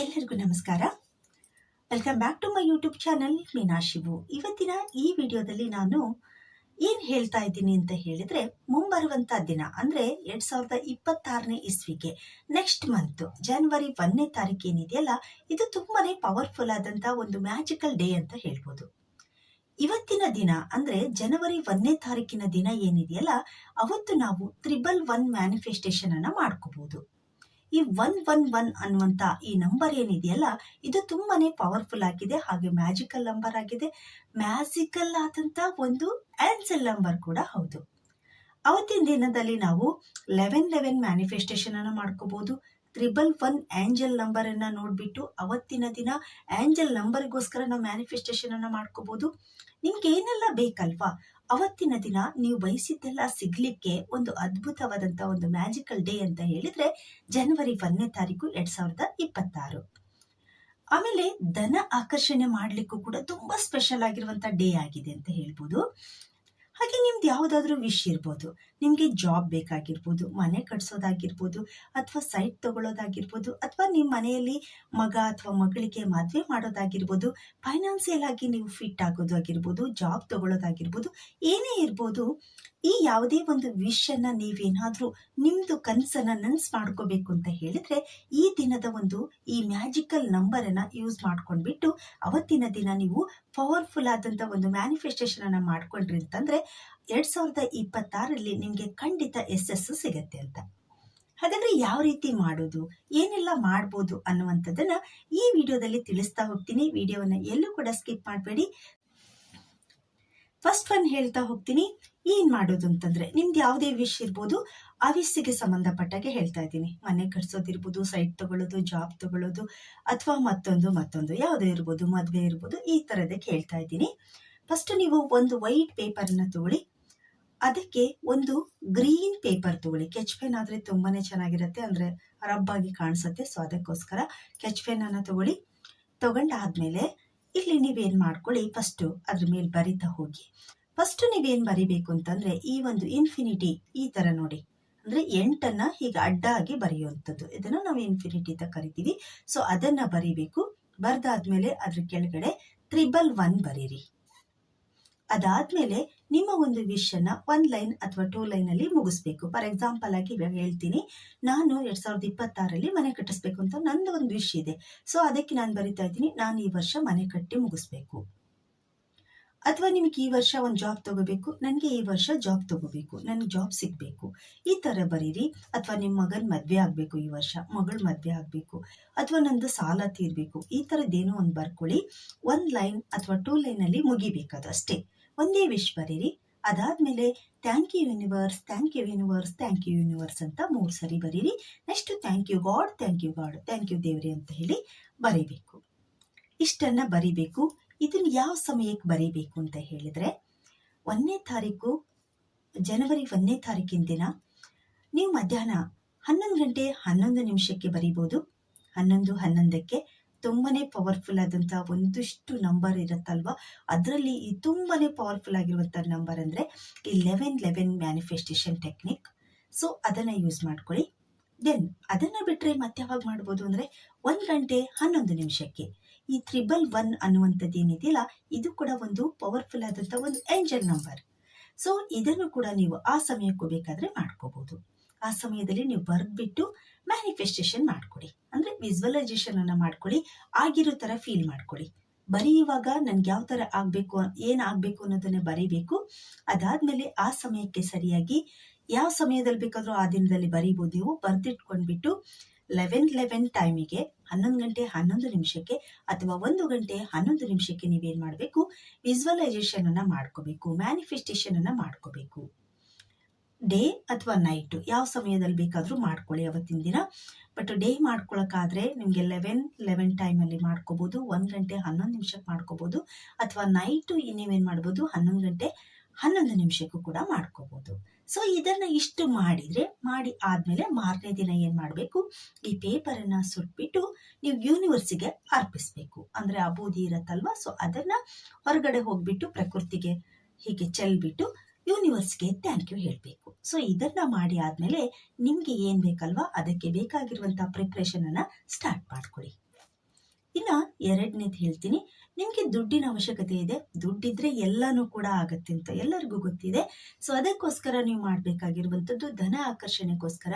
ಎಲ್ಲರಿಗೂ ನಮಸ್ಕಾರ. Welcome back to my YouTube channel Meena Shivu ಇವತ್ತಿನ ಈ ವಿಡಿಯೋದಲ್ಲಿ ನಾನು ಏನು ಹೇಳ್ತಾ ಇದ್ದೀನಿ ಅಂತ ಹೇಳಿದ್ರೆ, ಮುಂಬರುವಂತ ದಿನ, ಅಂದ್ರೆ ಎರಡು ಸಾವಿರದ ಇಪ್ಪತ್ತಾರನೇ ಇಸ್ವಿಗೆ ನೆಕ್ಸ್ಟ್ ಮಂತ್ ಜನವರಿ ಒಂದನೇ ತಾರೀಕು ಏನಿದೆಯಲ್ಲ, ಇದು ತುಂಬಾನೇ ಪವರ್ಫುಲ್ ಆದಂತ ಒಂದು ಮ್ಯಾಜಿಕಲ್ ಡೇ ಅಂತ ಹೇಳ್ಬೋದು. ಇವತ್ತಿನ ದಿನ, ಅಂದ್ರೆ ಜನವರಿ ಒಂದನೇ ತಾರೀಕಿನ ದಿನ ಏನಿದೆಯಲ್ಲ, ಅವತ್ತು ನಾವು ತ್ರಿಬಲ್ ಒನ್ ಮ್ಯಾನಿಫೆಸ್ಟೇಷನ್ ಮಾಡ್ಕೋಬೋದು. ಈ ಒನ್ ಒನ್ ಒನ್ ಅನ್ನುವಂತ ಈ ನಂಬರ್ ಏನಿದೆಯಲ್ಲ, ಇದು ತುಂಬಾನೇ ಪವರ್ಫುಲ್ ಆಗಿದೆ, ಹಾಗೆ ಮ್ಯಾಜಿಕಲ್ ನಂಬರ್ ಆಗಿದೆ. ಮ್ಯಾಜಿಕಲ್ ಆದಂತ ಒಂದು ಆನ್ಸಲ್ ನಂಬರ್ ಕೂಡ ಹೌದು. ಅವತ್ತಿನ ದಿನದಲ್ಲಿ ನಾವು ಲೆವೆನ್ ಲೆವೆನ್ ಮ್ಯಾನಿಫೆಸ್ಟೇಷನ್ ಅನ್ನು ಮಾಡ್ಕೋಬಹುದು ತ್ರಿಬಲ್ ಒನ್ ನಂಬರ್ ಅನ್ನ ನೋಡ್ಬಿಟ್ಟು ಅವತ್ತಿನ ದಿನ ಆಂಜಲ್ ನಂಬರ್ಗೋಸ್ಕರ ನಾವು ಮ್ಯಾನಿಫೆಸ್ಟೇಷನ್ ಅನ್ನ ಮಾಡ್ಕೋಬಹುದು ನಿಮ್ಗೆ ಏನೆಲ್ಲ ಬೇಕಲ್ವಾ? ಅವತ್ತಿನ ದಿನ ನೀವು ಬಯಸಿದ್ದೆಲ್ಲ ಸಿಗ್ಲಿಕ್ಕೆ ಒಂದು ಅದ್ಭುತವಾದಂತ ಒಂದು ಮ್ಯಾಜಿಕಲ್ ಡೇ ಅಂತ ಹೇಳಿದ್ರೆ ಜನವರಿ ಒಂದನೇ ತಾರೀಕು ಎರಡ್ ಸಾವಿರದ ಇಪ್ಪತ್ತಾರು. ಆಮೇಲೆ ಧನ ಆಕರ್ಷಣೆ ಮಾಡ್ಲಿಕ್ಕೂ ಕೂಡ ತುಂಬಾ ಸ್ಪೆಷಲ್ ಆಗಿರುವಂತ ಡೇ ಆಗಿದೆ ಅಂತ ಹೇಳ್ಬೋದು. ಹಾಗೆ ನಿಮ್ದು ಯಾವುದಾದ್ರೂ ವಿಶ್ ಇರ್ಬೋದು. ನಿಮಗೆ ಜಾಬ್ ಬೇಕಾಗಿರ್ಬೋದು, ಮನೆ ಕಟ್ಸೋದಾಗಿರ್ಬೋದು, ಅಥವಾ ಸೈಟ್ ತಗೊಳ್ಳೋದಾಗಿರ್ಬೋದು, ಅಥವಾ ನಿಮ್ಮ ಮನೆಯಲ್ಲಿ ಮಗ ಅಥವಾ ಮಗಳಿಗೆ ಮದುವೆ ಮಾಡೋದಾಗಿರ್ಬೋದು ಫೈನಾನ್ಸಿಯಲ್ ಆಗಿ ನೀವು ಫಿಟ್ ಆಗೋದಾಗಿರ್ಬೋದು ಜಾಬ್ ತಗೊಳ್ಳೋದಾಗಿರ್ಬೋದು, ಏನೇ ಇರ್ಬೋದು ಈ ಯಾವುದೇ ಒಂದು ವಿಷಯನ ನೀವೇನಾದರೂ ನಿಮ್ಮದು ಕನಸನ್ನು ನನ್ಸ್ ಮಾಡ್ಕೋಬೇಕು ಅಂತ ಹೇಳಿದ್ರೆ, ಈ ದಿನದ ಒಂದು ಈ ಮ್ಯಾಜಿಕಲ್ ನಂಬರನ್ನು ಯೂಸ್ ಮಾಡ್ಕೊಂಡ್ಬಿಟ್ಟು ಅವತ್ತಿನ ದಿನ ನೀವು ಪವರ್ಫುಲ್ ಆದಂಥ ಒಂದು ಮ್ಯಾನಿಫೆಸ್ಟೇಷನನ್ನು ಮಾಡಿಕೊಂಡ್ರಿ ಅಂತಂದ್ರೆ, ಎರಡು ಸಾವಿರದ ಇಪ್ಪತ್ತಾರಲ್ಲಿ ನಿಮಗೆ ಖಂಡಿತ ಯಶಸ್ಸು ಸಿಗತ್ತೆ ಅಂತ. ಹಾಗಾದರೆ ಯಾವ ರೀತಿ ಮಾಡೋದು, ಏನೆಲ್ಲ ಮಾಡ್ಬೋದು ಅನ್ನುವಂಥದ್ದನ್ನು ಈ ವಿಡಿಯೋದಲ್ಲಿ ತಿಳಿಸ್ತಾ ಹೋಗ್ತೀನಿ. ವಿಡಿಯೋವನ್ನು ಎಲ್ಲೂ ಕೂಡ ಸ್ಕಿಪ್ ಮಾಡಬೇಡಿ. ಫಸ್ಟ್ ಒನ್ ಹೇಳ್ತಾ ಹೋಗ್ತೀನಿ. ಏನ್ ಮಾಡೋದು ಅಂತಂದ್ರೆ, ನಿಮ್ದು ಯಾವುದೇ ವಿಷ್ ಇರ್ಬೋದು, ಆ ವಿಷಿಗೆ ಸಂಬಂಧಪಟ್ಟಾಗೆ ಹೇಳ್ತಾ ಇದ್ದೀನಿ. ಮನೆ ಕಟ್ಸೋದಿರ್ಬೋದು ಸೈಟ್ ತಗೊಳ್ಳೋದು ಜಾಬ್ ತಗೊಳ್ಳೋದು ಅಥವಾ ಮತ್ತೊಂದು ಮತ್ತೊಂದು, ಯಾವುದೇ ಇರ್ಬೋದು, ಮದುವೆ ಇರ್ಬೋದು, ಈ ತರದಕ್ಕೆ ಹೇಳ್ತಾ ಇದ್ದೀನಿ. ಫಸ್ಟ್ ನೀವು ಒಂದು ವೈಟ್ ಪೇಪರ್ ಅನ್ನ ತಗೊಳ್ಳಿ. ಅದಕ್ಕೆ ಒಂದು ಗ್ರೀನ್ ಪೇಪರ್ ತಗೊಳ್ಳಿ. ಕೆಚ್ ಪೆನ್ ಆದ್ರೆ ತುಂಬಾನೇ ಚೆನ್ನಾಗಿರುತ್ತೆ, ಅಂದ್ರೆ ರಬ್ಬಾಗಿ ಕಾಣಿಸುತ್ತೆ. ಸೊ ಅದಕ್ಕೋಸ್ಕರ ಕೆಚ್ ಪೆನ್ ಅನ್ನ ತಗೊಳ್ಳಿ. ತಗೊಂಡಾದ್ಮೇಲೆ ಇಲ್ಲಿ ನೀವೇನ್ ಮಾಡ್ಕೊಳ್ಳಿ ಫಸ್ಟ್ ಅದ್ರ ಮೇಲೆ ಬರಿತಾ ಹೋಗಿ. ಫಸ್ಟ್ ನೀವೇನ್ ಬರಿಬೇಕು ಅಂತಂದ್ರೆ, ಈ ಒಂದು ಇನ್ಫಿನಿಟಿ ಈ ತರ ನೋಡಿ. ಅಂದ್ರೆ ಎಂಟನ್ನ ಹೀಗೆ ಅಡ್ಡ ಆಗಿ ಬರೆಯುವಂಥದ್ದು. ಇದನ್ನ ನಾವು ಇನ್ಫಿನಿಟಿ ಅಂತ ಕರಿತೀವಿ. ಸೊ ಅದನ್ನ ಬರಿಬೇಕು. ಬರ್ದಾದ್ಮೇಲೆ ಅದ್ರ ಕೆಳಗಡೆ ತ್ರಿಬಲ್ ಒನ್ ಬರೀರಿ. ಅದಾದ್ಮೇಲೆ ನಿಮ್ಮ ಒಂದು ವಿಷನ್ನ ಒನ್ ಲೈನ್ ಅಥವಾ ಟೂ ಅಲ್ಲಿ ಮುಗಿಸ್ಬೇಕು. ಫಾರ್ ಎಕ್ಸಾಂಪಲ್ ಆಗಿ ಇವಾಗ ಹೇಳ್ತೀನಿ, ನಾನು ಎರಡ್ ಸಾವಿರದ ಇಪ್ಪತ್ತಾರಲ್ಲಿ ಮನೆ ಕಟ್ಟಿಸ್ಬೇಕು ಅಂತ ನಂದು ಒಂದು ವಿಶ್ ಇದೆ. ಸೊ ಅದಕ್ಕೆ ನಾನು ಬರಿತಾ ಇದ್ದೀನಿ, ನಾನು ಈ ವರ್ಷ ಮನೆ ಕಟ್ಟಿ ಮುಗಿಸ್ಬೇಕು. ಅಥವಾ ನಿಮ್ಗೆ ಈ ವರ್ಷ ಒಂದು ಜಾಬ್ ತಗೋಬೇಕು, ನನಗೆ ಈ ವರ್ಷ ಜಾಬ್ ತಗೋಬೇಕು, ನನಗೆ ಜಾಬ್ ಸಿಗಬೇಕು. ಈ ತರ ಬರೀರಿ. ಅಥವಾ ನಿಮ್ಮ ಮಗನ ಮದುವೆ ಆಗಬೇಕು ಈ ವರ್ಷ, ಮಗಳ ಮದುವೆ ಆಗಬೇಕು, ಅಥವಾ ನಂದು ಸಾಲ ತೀರಬೇಕು, ಈ ಥರದ್ದೇನೋ ಒಂದು ಬರ್ಕೊಳ್ಳಿ. ಒಂದು ಲೈನ್ ಅಥವಾ ಟೂ ಲೈನ್ ಅಲ್ಲಿ ಮುಗಿಬೇಕದು ಅಷ್ಟೇ ಒಂದೇ ವಿಶ್ ಬರೀರಿ. ಅದಾದ್ಮೇಲೆ thank you universe thank you universe thank you universe ಅಂತ ಮೂರು ಸರಿ ಬರೀರಿ. Next thank you God thank you God thank you ದೇವ್ರಿ ಅಂತ ಹೇಳಿ ಬರೀಬೇಕು. ಇಷ್ಟನ್ನ ಬರೀಬೇಕು. ಇದನ್ನ ಯಾವ ಸಮಯಕ್ಕೆ ಬರೀಬೇಕು ಅಂತ ಹೇಳಿದ್ರೆ, ಒಂದನೇ ತಾರೀಕು, ಜನವರಿ ಒಂದನೇ ತಾರೀಕಿನ ದಿನ ನೀವು ಮಧ್ಯಾಹ್ನ ಹನ್ನೊಂದು ಗಂಟೆ ಹನ್ನೊಂದು ನಿಮಿಷಕ್ಕೆ ಬರೀಬೋದು. ಹನ್ನೊಂದು ಹನ್ನೊಂದಕ್ಕೆ ತುಂಬಾನೇ ಪವರ್ಫುಲ್ ಆದಂಥ ಒಂದಿಷ್ಟು ನಂಬರ್ ಇರುತ್ತಲ್ವಾ? ಅದರಲ್ಲಿ ಈ ತುಂಬಾ ಪವರ್ಫುಲ್ ಆಗಿರುವಂಥ ನಂಬರ್ ಅಂದ್ರೆ ಈ eleven eleven manifestation technique so ಅದನ್ನ ಯೂಸ್ ಮಾಡ್ಕೊಳ್ಳಿ. ದೆನ್ ಅದನ್ನ ಬಿಟ್ಟರೆ ಮತ್ತೆ ಯಾವಾಗ ಮಾಡ್ಬೋದು ಅಂದ್ರೆ ಒಂದು ಗಂಟೆ ಹನ್ನೊಂದು ನಿಮಿಷಕ್ಕೆ. ಈ ತ್ರಿಬಲ್ ಒನ್ ಅನ್ನುವಂಥದ್ದು ಏನಿದೆಯಲ್ಲ, ಇದು ಕೂಡ ಒಂದು ಪವರ್ಫುಲ್ ಆದಂಥ ಒಂದು ಏಂಜಲ್ ನಂಬರ್ ಸೊ ಇದನ್ನು ಕೂಡ ನೀವು ಆ ಸಮಯಕ್ಕೂ ಬೇಕಾದರೆ ಮಾಡ್ಕೋಬಹುದು ಆ ಸಮಯದಲ್ಲಿ ನೀವು ಬರೆದ್ಬಿಟ್ಟು ಮ್ಯಾನಿಫೆಸ್ಟೇಷನ್ ಮಾಡ್ಕೊಡಿ. ಅಂದ್ರೆ ವಿಜುವಲೈಸೇಷನ್ ಅನ್ನ ಮಾಡ್ಕೊಳ್ಳಿ ಆಗಿರೋ ತರ ಫೀಲ್ ಮಾಡ್ಕೊಳ್ಳಿ ಬರೆಯುವಾಗ ನನ್ಗೆ ಯಾವ ತರ ಆಗಬೇಕು, ಏನು ಆಗಬೇಕು ಅನ್ನೋದನ್ನ ಬರೀಬೇಕು. ಅದಾದ್ಮೇಲೆ ಆ ಸಮಯಕ್ಕೆ ಸರಿಯಾಗಿ ಯಾವ ಸಮಯದಲ್ಲಿ ಬೇಕಾದರೂ ಆ ದಿನದಲ್ಲಿ ಬರೀಬಹುದು ನೀವು. ಬರೆದಿಟ್ಕೊಂಡ್ಬಿಟ್ಟು ಲೆವೆನ್ ಲೆವೆನ್ ಟೈಮಿಗೆ ಹನ್ನೊಂದು ಗಂಟೆ, ಹನ್ನೊಂದು ನಿಮಿಷಕ್ಕೆ ಅಥವಾ ಒಂದು ಗಂಟೆ, ಹನ್ನೊಂದು ನಿಮಿಷಕ್ಕೆ ನೀವೇನು ಮಾಡಬೇಕು? ವಿಜುವಲೈಸೇಷನ್ ಅನ್ನ ಮಾಡ್ಕೋಬೇಕು ಮ್ಯಾನಿಫೆಸ್ಟೇಷನ್ ಅನ್ನ ಮಾಡ್ಕೋಬೇಕು. ಡೇ ಅಥವಾ ನೈಟ್ ಯಾವ ಸಮಯದಲ್ಲಿ ಬೇಕಾದರೂ ಮಾಡ್ಕೊಳ್ಳಿ ಅವತ್ತಿನ ದಿನ. ಬಟ್ ಡೇ ಮಾಡ್ಕೊಳ್ಳೋಕ್ಕಾದರೆ ನಿಮಗೆ ಲೆವೆನ್ ಲೆವೆನ್ ಟೈಮಲ್ಲಿ ಮಾಡ್ಕೋಬಹುದು ಒಂದು ಗಂಟೆ ಹನ್ನೊಂದು ನಿಮಿಷಕ್ಕೆ ಮಾಡ್ಕೋಬಹುದು ಅಥವಾ ನೈಟ್ ನೀವೇನು ಮಾಡ್ಬೋದು, ಹನ್ನೊಂದು ಗಂಟೆ ಹನ್ನೊಂದು ನಿಮಿಷಕ್ಕೂ ಕೂಡ ಮಾಡ್ಕೋಬಹುದು ಸೊ ಇದನ್ನು ಇಷ್ಟು ಮಾಡಿದ್ರೆ, ಮಾಡಿ ಆದ್ಮೇಲೆ ಮಾರನೇ ದಿನ ಏನು ಮಾಡಬೇಕು? ಈ ಪೇಪರನ್ನು ಸುಟ್ಬಿಟ್ಟು ನೀವು ಯೂನಿವರ್ಸಿಗೆ ಅರ್ಪಿಸ್ಬೇಕು. ಅಂದ್ರೆ ಆ ಬೂದಿ ಇರತ್ತಲ್ವಾ? ಸೊ ಅದನ್ನ ಹೊರಗಡೆ ಹೋಗ್ಬಿಟ್ಟು ಪ್ರಕೃತಿಗೆ ಹೀಗೆ ಚೆಲ್ಬಿಟ್ಟು ಯೂನಿವರ್ಸ್ಗೆ ಥ್ಯಾಂಕ್ ಯು ಹೇಳಬೇಕು ಸೊ ಇದನ್ನ ಮಾಡಿ ಆದ್ಮೇಲೆ ನಿಮ್ಗೆ ಏನ್ ಬೇಕಲ್ವಾ? ಅದಕ್ಕೆ ಬೇಕಾಗಿರುವಂಥ ಪ್ರಿಪ್ರೇಷನನ್ನು ಸ್ಟಾರ್ಟ್ ಮಾಡ್ಕೊಳ್ಳಿ. ಎರಡನೇದು ಹೇಳ್ತೀನಿ. ನಿಮಗೆ ದುಡ್ಡಿನ ಅವಶ್ಯಕತೆ ಇದೆ. ದುಡ್ಡಿದ್ರೆ ಎಲ್ಲನೂ ಕೂಡ ಆಗತ್ತೆ ಅಂತ ಎಲ್ಲರಿಗೂ ಗೊತ್ತಿದೆ. ಸೊ ಅದಕ್ಕೋಸ್ಕರ ನೀವು ಮಾಡಬೇಕಾಗಿರುವಂಥದ್ದು ಧನ ಆಕರ್ಷಣೆಗೋಸ್ಕರ.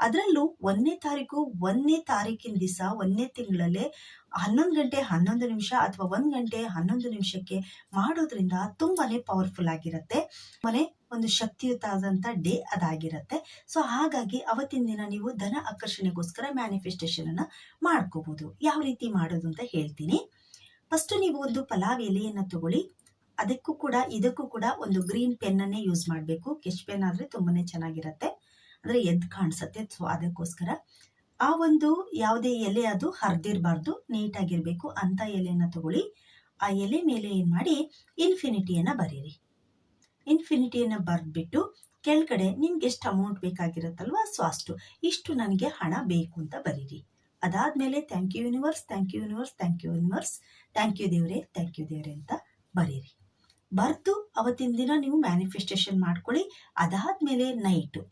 ಅದರಲ್ಲೂ ಒಂದನೇ ತಾರೀಕು, ಒಂದನೇ ತಾರೀಕಿನ ದಿವಸ, ಒಂದನೇ ತಿಂಗಳಲ್ಲೇ ಹನ್ನೊಂದು ಗಂಟೆ, ಹನ್ನೊಂದು ನಿಮಿಷ ಅಥವಾ ಒಂದು ಗಂಟೆ, ಹನ್ನೊಂದು ನಿಮಿಷಕ್ಕೆ ಮಾಡೋದ್ರಿಂದ ತುಂಬಾನೇ ಪವರ್ಫುಲ್ ಆಗಿರುತ್ತೆ. ಮನೆ ಒಂದು ಶಕ್ತಿಯುತ ಆದಂಥ ಡೇ ಅದಾಗಿರುತ್ತೆ. ಸೊ ಹಾಗಾಗಿ ಅವತ್ತಿನ ದಿನ ನೀವು ಧನ ಆಕರ್ಷಣೆಗೋಸ್ಕರ ಮ್ಯಾನಿಫೆಸ್ಟೇಷನ್ ಅನ್ನ ಮಾಡ್ಕೋಬಹುದು ಯಾವ ರೀತಿ ಮಾಡೋದು ಅಂತ ಹೇಳ್ತೀನಿ. ಫಸ್ಟ್ ನೀವು ಒಂದು ಪಲಾವ್ ಎಲೆಯನ್ನು ತಗೊಳ್ಳಿ. ಅದಕ್ಕೂ ಕೂಡ, ಇದಕ್ಕೂ ಕೂಡ ಒಂದು ಗ್ರೀನ್ ಪೆನ್ನನ್ನೇ ಯೂಸ್ ಮಾಡಬೇಕು. ಕೆಶ್ ಪೆನ್ ಆದರೆ ತುಂಬಾನೇ ಚೆನ್ನಾಗಿರುತ್ತೆ. ಅಂದರೆ ಎದ್ದು ಕಾಣಿಸುತ್ತೆ. ಸೊ ಅದಕ್ಕೋಸ್ಕರ ಆ ಒಂದು ಯಾವುದೇ ಎಲೆ ಅದು ಹರಿದಿರಬಾರ್ದು, ನೀಟಾಗಿರಬೇಕು ಅಂತ ಎಲೆಯನ್ನ ತಗೊಳ್ಳಿ. ಆ ಎಲೆ ಮೇಲೆ ಏನು ಮಾಡಿ ಇನ್ಫಿನಿಟಿಯನ್ನು ಬರೀರಿ. ಇನ್ಫಿನಿಟಿಯನ್ನು ಬರೆದ್ಬಿಟ್ಟು ಕೆಳಗಡೆ ನಿಮ್ಗೆ ಎಷ್ಟು ಅಮೌಂಟ್ ಬೇಕಾಗಿರುತ್ತಲ್ವ ಸೊ ಅಷ್ಟು, ಇಷ್ಟು ನನಗೆ ಹಣ ಬೇಕು ಅಂತ ಬರೀರಿ. ಅದಾದಮೇಲೆ thank you universe thank you universe thank you universe thank you ದೇವ್ರೆ ಥ್ಯಾಂಕ್ ಯು ದೇವ್ರೆ ಅಂತ ಬರೀರಿ. ಬರ್ತು ಅವತ್ತಿನ ದಿನ ನೀವು ಮ್ಯಾನಿಫೆಸ್ಟೇಷನ್ ಮಾಡ್ಕೊಳ್ಳಿ, ಅದಾದ್ಮೇಲೆ ನೈಟು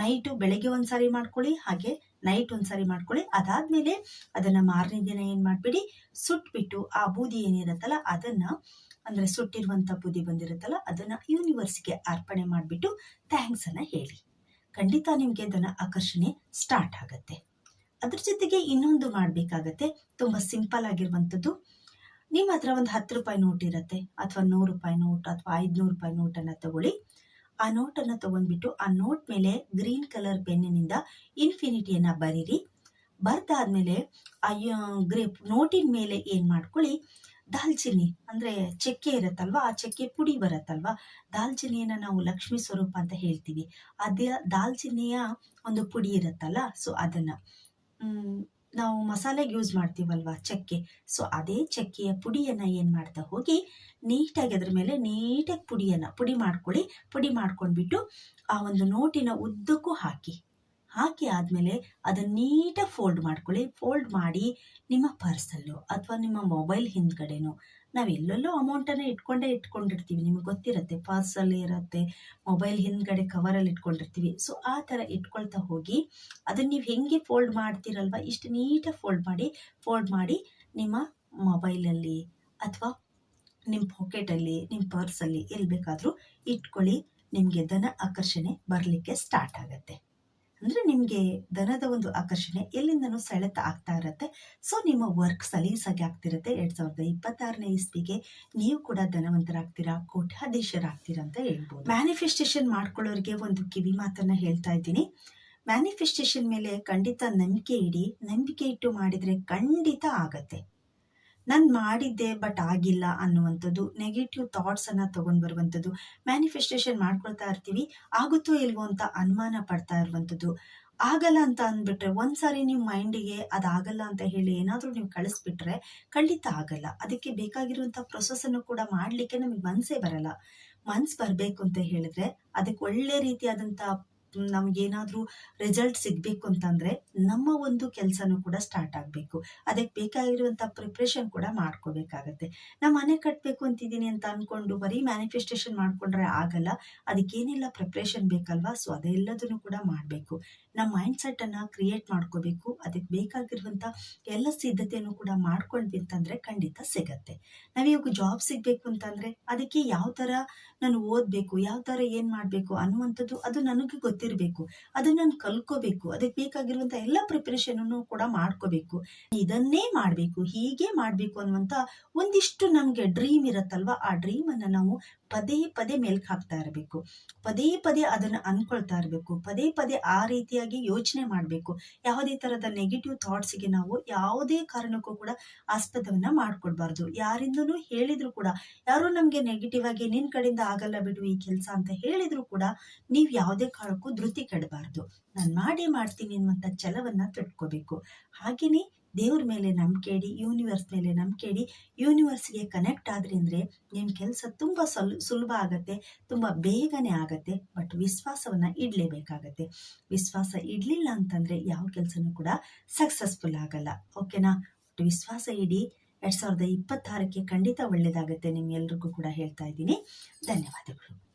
ನೈಟು ಬೆಳಗ್ಗೆ ಒಂದ್ಸಾರಿ ಮಾಡ್ಕೊಳ್ಳಿ, ಹಾಗೆ ನೈಟ್ ಒಂದ್ಸಾರಿ ಮಾಡ್ಕೊಳ್ಳಿ. ಅದಾದ್ಮೇಲೆ ಅದನ್ನ ಮಾರನೇ ದಿನ ಏನ್ ಮಾಡ್ಬಿಡಿ, ಸುಟ್ಬಿಟ್ಟು ಆ ಬೂದಿ ಏನಿರುತ್ತಲ್ಲ ಅದನ್ನ, ಅಂದ್ರೆ ಸುಟ್ಟಿರುವಂತ ಬೂದಿ ಬಂದಿರುತ್ತಲ್ಲ ಅದನ್ನ ಯೂನಿವರ್ಸ್ಗೆ ಅರ್ಪಣೆ ಮಾಡಿಬಿಟ್ಟು ಥ್ಯಾಂಕ್ಸ್ ಅನ್ನ ಹೇಳಿ. ಖಂಡಿತ ನಿಮ್ಗೆ ಅದನ್ನ ಆಕರ್ಷಣೆ ಸ್ಟಾರ್ಟ್ ಆಗತ್ತೆ. ಅದ್ರ ಜೊತೆಗೆ ಇನ್ನೊಂದು ಮಾಡಬೇಕಾಗತ್ತೆ, ತುಂಬ ಸಿಂಪಲ್ ಆಗಿರುವಂಥದ್ದು. ನಿಮ್ಮ ಹತ್ರ ಒಂದು ಹತ್ತು ರೂಪಾಯಿ ನೋಟ್ ಇರುತ್ತೆ, ಅಥವಾ ನೂರು ರೂಪಾಯಿ ನೋಟ್ ಅಥವಾ ಐದುನೂರು ರೂಪಾಯಿ ನೋಟನ್ನು ತಗೊಳ್ಳಿ. ಆ ನೋಟನ್ನು ತಗೊಂಡ್ಬಿಟ್ಟು ಆ ನೋಟ್ ಮೇಲೆ ಗ್ರೀನ್ ಕಲರ್ ಪೆನ್ನಿನಿಂದ ಇನ್ಫಿನಿಟಿಯನ್ನು ಬರೀರಿ. ಬರ್ದಾದ್ಮೇಲೆ ಆ ಗ್ರೇಪ್ ನೋಟಿನ ಮೇಲೆ ಏನು ಮಾಡ್ಕೊಳ್ಳಿ? ದಾಲ್ಚಿನ್ನಿ, ಅಂದರೆ ಚಕ್ಕೆ ಇರುತ್ತಲ್ವಾ? ಆ ಚಕ್ಕೆ ಪುಡಿ ಬರುತ್ತಲ್ವಾ? ದಾಲ್ಚಿನ್ನಿಯನ್ನು ನಾವು ಲಕ್ಷ್ಮೀ ಸ್ವರೂಪ ಅಂತ ಹೇಳ್ತೀವಿ. ಅದೇ ದಾಲ್ಚಿನ್ನಿಯ ಒಂದು ಪುಡಿ ಇರುತ್ತಲ್ಲ, ಸೊ ಅದನ್ನು. ನಾವು ಮಸಾಲೆಗೆ ಯೂಸ್ ಮಾಡ್ತೀವಲ್ವಾ ಚಕ್ಕೆ? ಸೊ ಅದೇ ಚಕ್ಕೆಯ ಪುಡಿಯನ್ನು ಏನು ಮಾಡ್ತಾ ಹೋಗಿ, ನೀಟಾಗಿ ಅದ್ರ ಮೇಲೆ ನೀಟಾಗಿ ಪುಡಿಯನ್ನು ಪುಡಿ ಮಾಡ್ಕೊಳ್ಳಿ. ಪುಡಿ ಮಾಡ್ಕೊಂಡ್ಬಿಟ್ಟು ಆ ಒಂದು ನೋಟಿನ ಉದ್ದಕ್ಕೂ ಹಾಕಿ. ಹಾಕಿ ಆದಮೇಲೆ ಅದನ್ನು ನೀಟಾಗಿ ಫೋಲ್ಡ್ ಮಾಡ್ಕೊಳ್ಳಿ. ಫೋಲ್ಡ್ ಮಾಡಿ ನಿಮ್ಮ ಪರ್ಸಲ್ಲು ಅಥವಾ ನಿಮ್ಮ ಮೊಬೈಲ್ ಹಿಂದ್ಗಡೆನೋ ನಾವೆಲ್ಲೆಲ್ಲೋ ಅಮೌಂಟನ್ನು ಇಟ್ಕೊಂಡೇ ಇಟ್ಕೊಂಡಿರ್ತೀವಿ. ನಿಮಗೆ ಗೊತ್ತಿರುತ್ತೆ ಪರ್ಸಲ್ಲಿ ಇರುತ್ತೆ ಮೊಬೈಲ್ ಹಿಂದ್ಗಡೆ ಕವರಲ್ಲಿ ಇಟ್ಕೊಂಡಿರ್ತೀವಿ. ಸೊ ಆ ಥರ ಇಟ್ಕೊಳ್ತಾ ಹೋಗಿ ಅದನ್ನು ನೀವು ಹೆಂಗೆ ಫೋಲ್ಡ್ ಮಾಡ್ತೀರಲ್ವ? ಇಷ್ಟು ನೀಟಾಗಿ ಫೋಲ್ಡ್ ಮಾಡಿ ಫೋಲ್ಡ್ ಮಾಡಿ ನಿಮ್ಮ ಮೊಬೈಲಲ್ಲಿ ಅಥವಾ ನಿಮ್ಮ ಪಾಕೆಟಲ್ಲಿ ನಿಮ್ಮ ಪರ್ಸಲ್ಲಿ ಎಲ್ಲಿ ಬೇಕಾದರೂ ಇಟ್ಕೊಳ್ಳಿ. ನಿಮಗೆ ಧನ ಆಕರ್ಷಣೆ ಬರಲಿಕ್ಕೆ ಸ್ಟಾರ್ಟ್ ಆಗುತ್ತೆ. ಅಂದರೆ ನಿಮಗೆ ಧನದ ಒಂದು ಆಕರ್ಷಣೆ ಎಲ್ಲಿಂದನೂ ಸೆಳೆತ ಆಗ್ತಾ ಇರುತ್ತೆ. ಸೊ ನಿಮ್ಮ ವರ್ಕ್ ಸಲೀಸಾಗಿ ಆಗ್ತಿರುತ್ತೆ. ಎರಡ್ ಸಾವಿರದ ಇಪ್ಪತ್ತಾರನೇ ಇಸ್ವಿಗೆ ನೀವು ಕೂಡ ಧನವಂತರಾಗ್ತೀರಾ? ಕೋಟ್ಯಾಧೀಶರಾಗ್ತೀರಾ ಅಂತ ಹೇಳ್ಬೋದು. ಮ್ಯಾನಿಫೆಸ್ಟೇಷನ್ ಮಾಡ್ಕೊಳ್ಳೋರಿಗೆ ಒಂದು ಕಿವಿ ಮಾತನ್ನ ಹೇಳ್ತಾ ಇದ್ದೀನಿ. ಮ್ಯಾನಿಫೆಸ್ಟೇಷನ್ ಮೇಲೆ ಖಂಡಿತ ನಂಬಿಕೆ ಇಡಿ. ನಂಬಿಕೆ ಇಟ್ಟು ಮಾಡಿದ್ರೆ ಖಂಡಿತ ಆಗತ್ತೆ. ನಾನು ಮಾಡಿದ್ದೆ ಬಟ್ ಆಗಿಲ್ಲ ಅನ್ನುವಂಥದ್ದು ನೆಗೆಟಿವ್ ಥಾಟ್ಸನ್ನು ತೊಗೊಂಡು ಬರುವಂಥದ್ದು ಮ್ಯಾನಿಫೆಸ್ಟೇಷನ್ ಮಾಡ್ಕೊಳ್ತಾ ಇರ್ತೀವಿ, ಆಗುತ್ತೋ ಇಲ್ವೋ ಅಂತ ಅನುಮಾನ ಪಡ್ತಾ ಇರುವಂಥದ್ದು. ಆಗಲ್ಲ ಅಂತ ಅಂದ್ಬಿಟ್ರೆ, ಒಂದ್ಸಾರಿ ನೀವು ಮೈಂಡಿಗೆ ಅದಾಗಲ್ಲ ಅಂತ ಹೇಳಿ ಏನಾದರೂ ನೀವು ಕಳಿಸ್ಬಿಟ್ರೆ ಖಂಡಿತ ಆಗಲ್ಲ. ಅದಕ್ಕೆ ಬೇಕಾಗಿರುವಂಥ ಪ್ರೊಸೆಸನ್ನು ಕೂಡ ಮಾಡಲಿಕ್ಕೆ ನಮಗೆ ಮನಸ್ಸೇ ಬರಲ್ಲ. ಮನ್ಸು ಬರಬೇಕು ಅಂತ ಹೇಳಿದ್ರೆ, ಅದಕ್ಕೆ ಒಳ್ಳೆ ರೀತಿಯಾದಂಥ ನಮ್ಗೇನಾದರೂ ರಿಸಲ್ಟ್ ಸಿಗಬೇಕು ಅಂತಂದರೆ ನಮ್ಮ ಒಂದು ಕೆಲಸನೂ ಕೂಡ ಸ್ಟಾರ್ಟ್ ಆಗಬೇಕು. ಅದಕ್ಕೆ ಬೇಕಾಗಿರುವಂಥ ಪ್ರಿಪ್ರೇಷನ್ ಕೂಡ ಮಾಡ್ಕೋಬೇಕಾಗತ್ತೆ. ನಮ್ಮ ಮನೆ ಕಟ್ಟಬೇಕು ಅಂತಿದ್ದೀನಿ ಅಂತ ಅಂದ್ಕೊಂಡು ಬರೀ ಮ್ಯಾನಿಫೆಸ್ಟೇಷನ್ ಮಾಡ್ಕೊಂಡ್ರೆ ಆಗಲ್ಲ. ಅದಕ್ಕೇನೆಲ್ಲ ಪ್ರಿಪ್ರೇಷನ್ ಬೇಕಲ್ವಾ? ಸೊ ಅದೆಲ್ಲದನ್ನು ಕೂಡ ಮಾಡಬೇಕು. ನಮ್ಮ ಮೈಂಡ್ ಸೆಟ್ಟನ್ನು ಕ್ರಿಯೇಟ್ ಮಾಡ್ಕೋಬೇಕು. ಅದಕ್ಕೆ ಬೇಕಾಗಿರುವಂಥ ಎಲ್ಲ ಸಿದ್ಧತೆಯನ್ನು ಕೂಡ ಮಾಡ್ಕೊಂಡ್ವಿ ಅಂತಂದರೆ ಖಂಡಿತ ಸಿಗತ್ತೆ. ನಾವಿವಾಗ ಜಾಬ್ ಸಿಗಬೇಕು ಅಂತಂದರೆ ಅದಕ್ಕೆ ಯಾವ ಥರ ನಾನು ಓದಬೇಕು ಯಾವ ಥರ ಏನು ಮಾಡಬೇಕು ಅನ್ನುವಂಥದ್ದು ಅದು ನನಗೆ ಗೊತ್ತಿರಬೇಕು, ಅದನ್ನು ನಾನು ಕಲ್ಕೋಬೇಕು ಅದಕ್ಕೆ ಬೇಕಾಗಿರುವಂಥ ಎಲ್ಲ ಪ್ರಿಪ್ರೇಷನನ್ನು ಕೂಡ ಮಾಡ್ಕೋಬೇಕು. ಇದನ್ನೇ ಮಾಡಬೇಕು, ಹೀಗೆ ಮಾಡಬೇಕು ಅನ್ನುವಂತ ಒಂದಿಷ್ಟು ನಮಗೆ ಡ್ರೀಮ್ ಇರತ್ತಲ್ವ? ಆ ಡ್ರೀಮನ್ನು ನಾವು ಪದೇ ಪದೇ ಮೇಲ್ಕ್ ಹಾಕ್ತಾ ಇರಬೇಕು. ಪದೇ ಪದೇ ಅದನ್ನು ಅನ್ಕೊಳ್ತಾ ಇರಬೇಕು. ಪದೇ ಪದೇ ಆ ರೀತಿಯಾಗಿ ಯೋಚನೆ ಮಾಡಬೇಕು. ಯಾವುದೇ ಥರದ ನೆಗೆಟಿವ್ ಥಾಟ್ಸ್ಗೆ ನಾವು ಯಾವುದೇ ಕಾರಣಕ್ಕೂ ಕೂಡ ಆಸ್ಪದವನ್ನ ಮಾಡ್ಕೊಡ್ಬಾರ್ದು ಯಾರಿಂದನೂ ಹೇಳಿದ್ರು ಕೂಡ, ಯಾರು ನಮಗೆ ನೆಗೆಟಿವ್ ಆಗಿ ನಿನ್ನ ಕಡೆಯಿಂದ ಆಗಲ್ಲ ಬಿಡು ಈ ಕೆಲಸ ಅಂತ ಹೇಳಿದ್ರು ಕೂಡ ನೀವು ಯಾವುದೇ ಕಾರಣಕ್ಕೂ ಧೃತಿ ಕೆಡಬಾರ್ದು. ನಾನು ಮಾಡಿ ಮಾಡ್ತೀನಿ ಅನ್ನುವಂಥ ಛಲವನ್ನ ತಿಳ್ಕೊಬೇಕು ಹಾಗೆಯೇ ದೇವ್ರ ಮೇಲೆ ನಂಬಿಕೆ ಇಡಿ ಯೂನಿವರ್ಸ್ ಮೇಲೆ ನಂಬಿಕೆ ಇಡಿ ಯೂನಿವರ್ಸ್ಗೆ ಕನೆಕ್ಟ್ ಆದ್ರಿ ಅಂದರೆ ನಿಮ್ಮ ಕೆಲಸ ತುಂಬ ಸುಲ್, ಸುಲಭ ಆಗುತ್ತೆ, ತುಂಬ ಬೇಗನೆ ಆಗುತ್ತೆ ಬಟ್ ವಿಶ್ವಾಸವನ್ನು ಇಡಲೇಬೇಕಾಗತ್ತೆ. ವಿಶ್ವಾಸ ಇಡಲಿಲ್ಲ ಅಂತಂದರೆ ಯಾವ ಕೆಲಸನೂ ಕೂಡ ಸಕ್ಸಸ್ಫುಲ್ ಆಗಲ್ಲ. ಓಕೆನಾ ವಿಶ್ವಾಸ ಇಡಿ. ಎರಡು ಸಾವಿರದ ಇಪ್ಪತ್ತಾರಕ್ಕೆ ಖಂಡಿತ ಒಳ್ಳೆಯದಾಗುತ್ತೆ ನಿಮ್ಗೆಲ್ರಿಗೂ ಕೂಡ ಹೇಳ್ತಾ ಇದ್ದೀನಿ. ಧನ್ಯವಾದಗಳು.